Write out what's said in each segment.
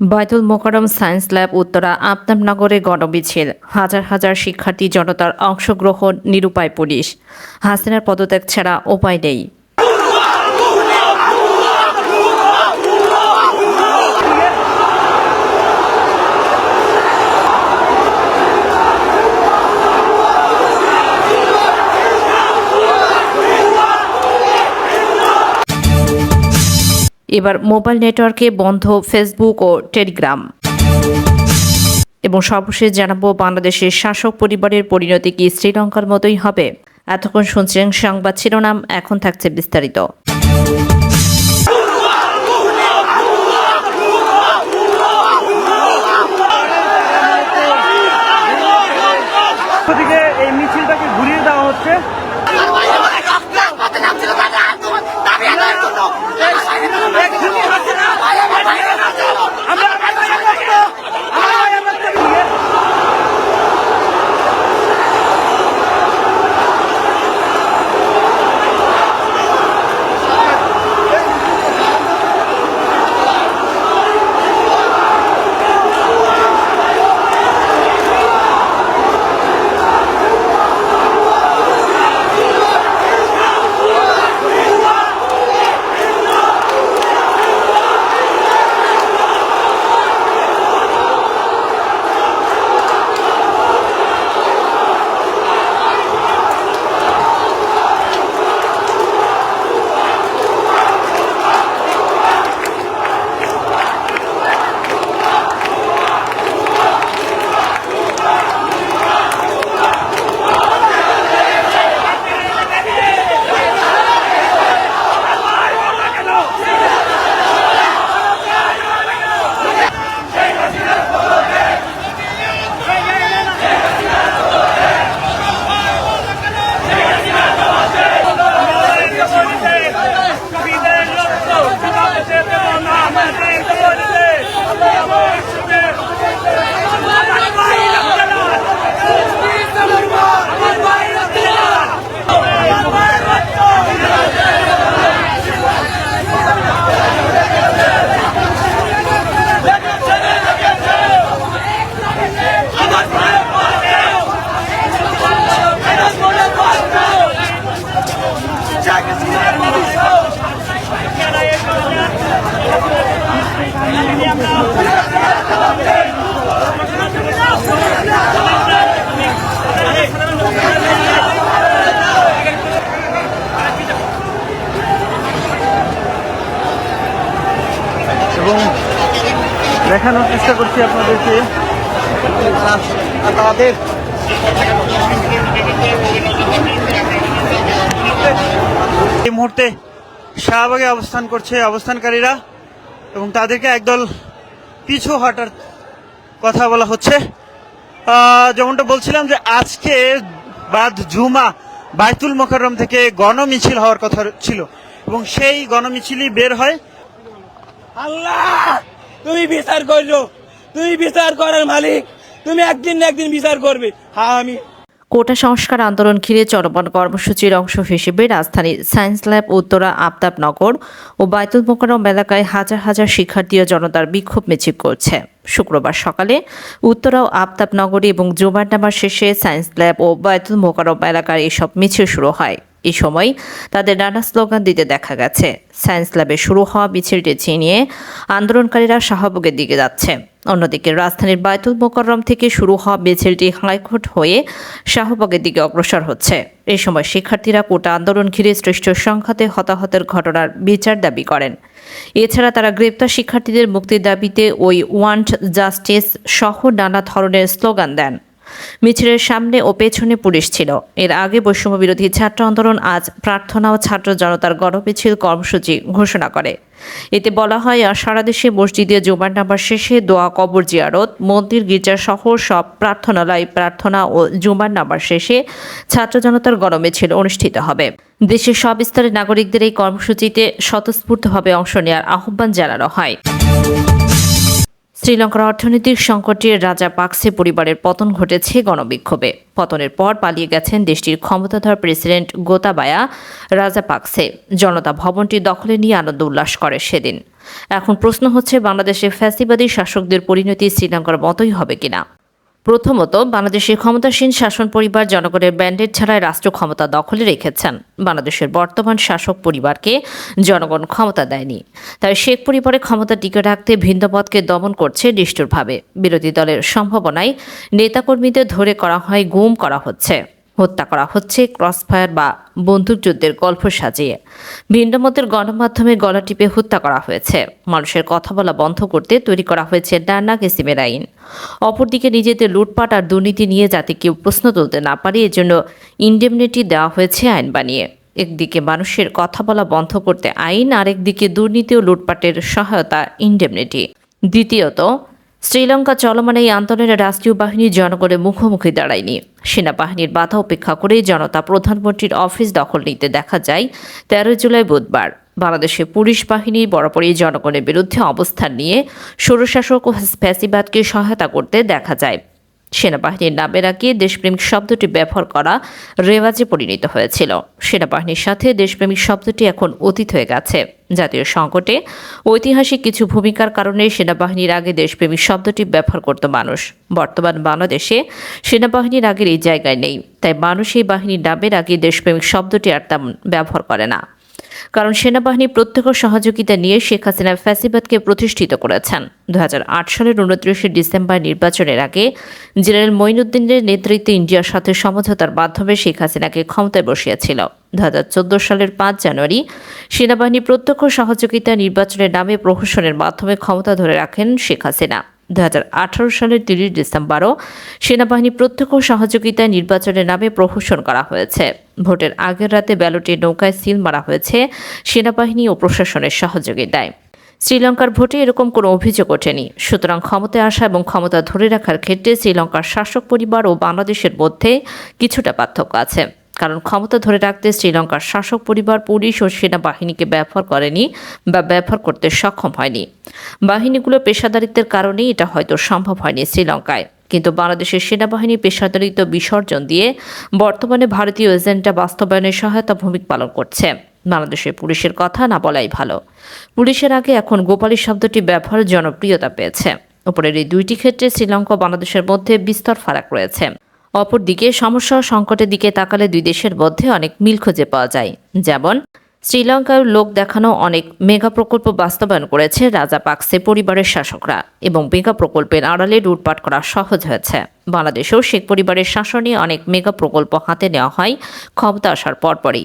Baitul Mukarram science lab Uttara আপনামনগরে গণমিছিল। হাজার হাজার শিক্ষার্থী জনতার অংশগ্রহণ নিরুপায় পুলিশ। হাসিনার পদত্যাগ ছাড়া উপায় নেই। এবার মোবাইল নেটওয়ার্কে বন্ধ ফেসবুক ও টেলিগ্রাম। এবং সর্বশেষ জানাব, বাংলাদেশের শাসক পরিবারের পরিণতি কি শ্রীলঙ্কার মতোই হবে? এতক্ষণ শুনছেন সংবাদ শিরোনাম, এখন থাকছে বিস্তারিত। এবং দেখানোর চেষ্টা করছি আপনাদেরকে। তাদের এই মুহূর্তে শাহবাগে অবস্থান করছে অবস্থানকারীরা। এবং তাদেরকে একদল পিছু হটার কথা বলা হচ্ছে। যেমনটা বলছিলাম যে আজকে বাদ জুমা বাইতুল মোকাররম থেকে গণমিছিল হওয়ার কথা ছিল এবং সেই গণমিছিলই বের হয়। আল্লাহ, তুমি বিচার করল। তুমি বিচার করার মালিক। তুমি একদিন না একদিন বিচার করবে। হ্যাঁ আমি কোটা সংস্কার আন্দোলন ঘিরে চলমান কর্মসূচির অংশ হিসেবে রাজধানীর সায়েন্স ল্যাব, উত্তরা, আফতাবনগর ও বায়তুল মোকাররম এলাকায় হাজার হাজার শিক্ষার্থী ও জনতার বিক্ষোভ মিছিল করছে। শুক্রবার সকালে উত্তরা ও আফতাবনগরী এবং জুমার নামার শেষে সায়েন্স ল্যাব ও বায়তুল মোকাররম এলাকার এসব মিছিল শুরু হয়। এই সময় তাদের নানা স্লোগান দিতে দেখা গেছে। সায়েন্স ল্যাবে শুরু হওয়া মিছিলটি ছিনিয়ে আন্দোলনকারীরা শাহবাগের দিকে যাচ্ছে। অন্যদিকে রাজধানীর বায়তুল মোকাররম থেকে শুরু হওয়া মিছিলটি হাইকোর্ট হয়ে শাহবাগের দিকে অগ্রসর হচ্ছে। এ সময় শিক্ষার্থীরা কোটা আন্দোলন ঘিরে সৃষ্ট সংঘাতে হতাহতের ঘটনার বিচার দাবি করেন। এছাড়া তারা গ্রেপ্তার শিক্ষার্থীদের মুক্তির দাবিতে ওই ওয়ান্ট জাস্টিস সহ নানা ধরনের স্লোগান দেন। মিছিলের সামনে ও পেছনে পুলিশ ছিল। এর আগে বৈষম্য বিরোধী ছাত্র আন্দোলন আজ প্রার্থনা ও ছাত্র জনতার গণমিছিল কর্মসূচি ঘোষণা করে। এতে বলা হয় সারা দেশে মসজিদে জুমার নামার শেষে দোয়া, কবর জিয়ারত, মন্দির গির্জা সহ সব প্রার্থনালয় প্রার্থনা ও জুমার নামার শেষে ছাত্র জনতার গণমিছিল অনুষ্ঠিত হবে। দেশের সব স্তরের নাগরিকদের এই কর্মসূচিতে স্বতঃস্ফূর্তভাবে অংশ নেওয়ার আহ্বান জানানো হয়। শ্রীলঙ্কার অর্থনৈতিক সংকটে রাজা পাকসে পরিবারের পতন ঘটেছে গণবিক্ষোভে। পতনের পর পালিয়ে গেছেন দেশটির ক্ষমতাধর প্রেসিডেন্ট গোতাবায়া, রাজা পাকসে। জনতা ভবনটি দখলে নিয়ে আনন্দ উল্লাস করে সেদিন। এখন প্রশ্ন হচ্ছে, বাংলাদেশে ফ্যাসিবাদী শাসকদের পরিণতি শ্রীলঙ্কার মতোই হবে কিনা? প্রথমত, বাংলাদেশের ক্ষমতাসীন শাসন পরিবার জনগণের ব্যান্ডেড ছাড়াই রাষ্ট্র ক্ষমতা দখলে রেখেছেন। বাংলাদেশের বর্তমান শাসক পরিবারকে জনগণ ক্ষমতা দেয়নি। তাই শেখ পরিবারের ক্ষমতা টিকে রাখতে ভিন্নপথকে দমন করছে নিষ্ঠুরভাবে। বিরোধী দলের সম্ভাবনায় নেতাকর্মীদের ধরে করা হয় গুম করা হচ্ছে। হত্যা করা হচ্ছে, ক্রসফায়ার বা বন্দুকযুদ্ধের গল্প সাজিয়ে। ভিন্নমতের গণমাধ্যমে গলা টিপে হত্যা করা হয়েছে। মানুষের কথা বলা বন্ধ করতে তৈরি করা হয়েছে ডান্না কিসিমের আইন। অপরদিকে নিজেদের লুটপাট আর দুর্নীতি নিয়ে যাতে কেউ প্রশ্ন তুলতে না পারে, এজন্য ইন্ডেমনিটি দেওয়া হয়েছে আইন বানিয়ে। একদিকে মানুষের কথা বলা বন্ধ করতে আইন, আরেকদিকে দুর্নীতি ও লুটপাটের সহায়তা ইন্ডেমনিটি। দ্বিতীয়ত শ্রীলঙ্কা চলমান এই আন্দোলনে রাষ্ট্রীয় বাহিনী জনগণের মুখোমুখি দাঁড়ায়নি। সেনাবাহিনীর বাধা উপেক্ষা করে জনতা প্রধানমন্ত্রীর অফিস দখল নিতে দেখা যায় তেরো জুলাই বুধবার। বাংলাদেশে পুলিশ বাহিনী বরাবরই জনগণের বিরুদ্ধে অবস্থান নিয়ে স্বৈরশাসক ও ফ্যাসিবাদকে সহায়তা করতে দেখা যায়। সেনাবাহিনীর নামের আগে দেশপ্রেমিক শব্দটি ব্যবহার করা রেওয়াজে পরিণত হয়েছিল। সেনাবাহিনীর সাথে দেশপ্রেমিক শব্দটি এখন অতীত হয়ে গেছে। জাতীয় সংকটে ঐতিহাসিক কিছু ভূমিকার কারণে সেনাবাহিনীর আগে দেশপ্রেমিক শব্দটি ব্যবহার করত মানুষ। বর্তমান বাংলাদেশে সেনাবাহিনীর আগের এই জায়গায় নেই। তাই মানুষ এই বাহিনীর নামের আগে দেশপ্রেমিক শব্দটি আর তেমন ব্যবহার করে না। কারণ সেনাবাহিনী প্রত্যক্ষ সহযোগিতা নিয়ে শেখ হাসিনা ফ্যাসিবাদকে প্রতিষ্ঠিত করেছেন। দুই হাজার আট সালের উনত্রিশে ডিসেম্বর নির্বাচনের আগে জেনারেল মঈনুদ্দিনের নেতৃত্বে ইন্ডিয়ার সাথে সমঝোতার মাধ্যমে শেখ হাসিনাকে ক্ষমতায় বসিয়েছিল। দুই হাজার চোদ্দ সালের পাঁচ জানুয়ারি সেনাবাহিনী প্রত্যক্ষ সহযোগিতা নির্বাচনের নামে প্রহসনের মাধ্যমে ক্ষমতা ধরে রাখেন শেখ হাসিনা। দু হাজার আঠারো সালের তিরিশ ডিসেম্বরও সেনাবাহিনী প্রত্যক্ষ সহযোগিতায় নির্বাচনের নামে প্রহসন করা হয়েছে। ভোটের আগের রাতে ব্যালটের নৌকায় সিল মারা হয়েছে সেনাবাহিনী ও প্রশাসনের সহযোগিতায়। শ্রীলঙ্কার ভোটে এরকম কোনো অভিযোগ ওঠেনি। সুতরাং ক্ষমতায় আসা এবং ক্ষমতা ধরে রাখার ক্ষেত্রে শ্রীলঙ্কার শাসক পরিবার ও বাংলাদেশের মধ্যে কিছুটা পার্থক্য আছে। কারণ ক্ষমতা ধরে রাখতে শ্রীলঙ্কার শাসক পরিবার, পুলিশ ও সেনাবাহিনীকে ব্যবহার করেনি বা ব্যবহার করতে সক্ষম হয়নি। বাহিনীগুলো পেশাদারিত্বের কারণে এটা হয়তো সম্ভব হয়নি শ্রীলঙ্কায়। কিন্তু বাংলাদেশের সেনাবাহিনী পেশাদারিত্ব বিসর্জন দিয়ে বর্তমানে ভারতীয় এজেন্ডা বাস্তবায়নে সহায়তা ভূমিকা পালন করছে। বাংলাদেশের পুলিশের কথা না বলাই ভালো। পুলিশের আগে এখন গোপালী শব্দটি ব্যবহার জনপ্রিয়তা পেয়েছে। উপরের এই দুইটি ক্ষেত্রে শ্রীলঙ্কা বাংলাদেশের মধ্যে বিস্তর ফারাক রয়েছে। অপরদিকে সমস্যা ও সংকটের দিকে তাকালে দুই দেশের মধ্যে অনেক মিল খুঁজে পাওয়া যায়। যেমন শ্রীলঙ্কার লোক দেখানো অনেক মেগা প্রকল্প বাস্তবায়ন করেছে রাজা পাকসে পরিবারের শাসকরা এবং মেগা প্রকল্পের আড়ালে লুটপাট করা সহজ হয়েছে। বাংলাদেশেও শেখ পরিবারের শাসনে অনেক মেগা প্রকল্প হাতে নেওয়া হয়, ক্ষমতা আসার পরপরই।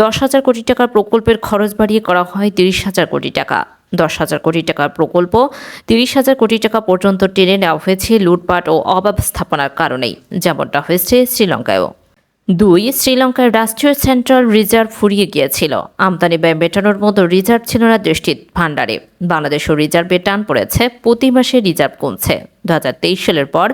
দশ হাজার কোটি টাকার প্রকল্পের খরচ বাড়িয়ে করা হয় তিরিশ হাজার কোটি টাকা। দশ হাজার কোটি টাকার প্রকল্প তিরিশ হাজার কোটি টাকা পর্যন্ত টেনে নেওয়া হয়েছে লুটপাট ও অব্যবস্থাপনার কারণেই, যেমনটা হয়েছে শ্রীলঙ্কায়ও। দুই, শ্রীলঙ্কার রাষ্ট্রীয় সেন্ট্রাল রিজার্ভ ফুরিয়ে গিয়েছিল। আমদানি ব্যয় মেটানোর মতো রিজার্ভ ছিল না দেশটির ভাণ্ডারে। বাংলাদেশও রিজার্ভে টান পড়েছে, প্রতি মাসে রিজার্ভ কমছে। দু হাজার তেইশ সালের পর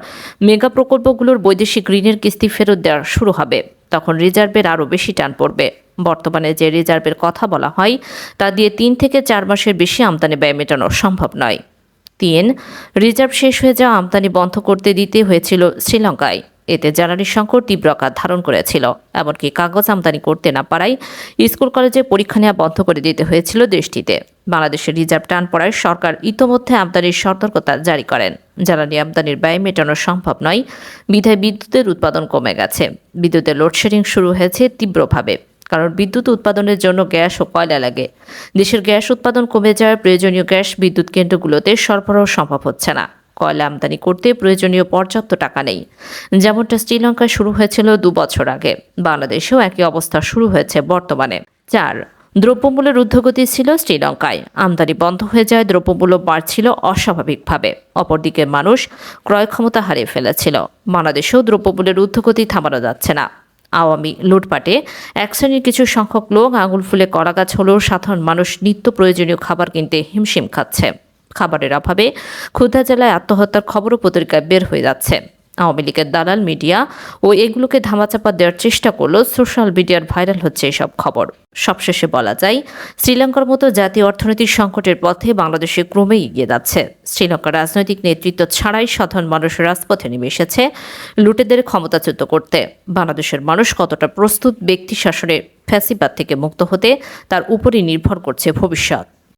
মেগা প্রকল্পগুলোর বৈদেশিক ঋণের কিস্তি ফেরত দেওয়া শুরু হবে। তখন রিজার্ভের আরও বেশি টান পড়বে। বর্তমানে যে রিজার্ভের কথা বলা হয়, তা দিয়ে তিন থেকে চার মাসের বেশি আমদানি ব্যয় মেটানো সম্ভব নয়। তিন, রিজার্ভ শেষ হয়ে যাওয়া আমদানি বন্ধ করতে দিতে হয়েছিল শ্রীলঙ্কায়। এতে জ্বালানি সংকট তীব্র আকার ধারণ করেছিল। এমনকি কাগজ আমদানি করতে না পারায় স্কুল কলেজে পরীক্ষা নেওয়া বন্ধ করে দিতে হয়েছিল দেশটিতে। বাংলাদেশের রিজার্ভ টান পড়ায় সরকার ইতোমধ্যে আমদানির সতর্কতা জারি করেন। জ্বালানি আমদানির ব্যয় মেটানো সম্ভব নয়। বিধায় বিদ্যুতের উৎপাদন কমে গেছে। বিদ্যুতের লোডশেডিং শুরু হয়েছে তীব্রভাবে, কারণ বিদ্যুৎ উৎপাদনের জন্য গ্যাস ও কয়লা লাগে। দেশের গ্যাস উৎপাদন কমে যাওয়ায় প্রয়োজনীয় গ্যাস বিদ্যুৎ কেন্দ্রগুলোতে সরবরাহ সম্ভব হচ্ছে না। কয়লা আমদানি করতে প্রয়োজনীয় পর্যাপ্ত টাকা নেই। যেমনটা শ্রীলঙ্কায় শুরু হয়েছিল দু বছর আগে। বাংলাদেশেও একই অবস্থা শুরু হয়েছে বর্তমানে। চার, দ্রব্যমূল্যের ঊর্ধ্বগতি ছিল শ্রীলঙ্কায়। আমদানি বন্ধ হয়ে যায়, দ্রব্যমূল্য বাড়ছিল অস্বাভাবিকভাবে। অপরদিকে মানুষ ক্রয় ক্ষমতা হারিয়ে ফেলেছিল। বাংলাদেশেও দ্রব্যমূল্যের ঊর্ধ্বগতি থামানো যাচ্ছে না। আওয়ামী লুটপাটে এক শ্রেণির কিছু সংখ্যক লোক আঙুল ফুলে করাগাছ হলেও সাধারণ মানুষ নিত্য প্রয়োজনীয় খাবার কিনতে হিমশিম খাচ্ছে। খাবারের অভাবে ক্ষুধা জেলায় আত্মহত্যার খবরও পত্রিকায় বের হয়ে যাচ্ছে। আওয়ামী লীগের দালাল মিডিয়া ও এগুলোকে ধামাচাপা দেওয়ার চেষ্টা করলেও সোশ্যাল মিডিয়ার ভাইরাল হচ্ছে এসব খবর। সবশেষে বলা যায়, শ্রীলঙ্কার মতো জাতীয় অর্থনৈতিক সংকটের পথে বাংলাদেশে ক্রমেই এগিয়ে যাচ্ছে। শ্রীলঙ্কার রাজনৈতিক নেতৃত্ব ছাড়াই সাধারণ মানুষ রাজপথে নেমে এসেছে লুটেদের ক্ষমতাচ্যুত করতে। বাংলাদেশের মানুষ কতটা প্রস্তুত ব্যক্তি শাসনের ফ্যাসিবাদ থেকে মুক্ত হতে তার উপরই নির্ভর করছে ভবিষ্যৎ।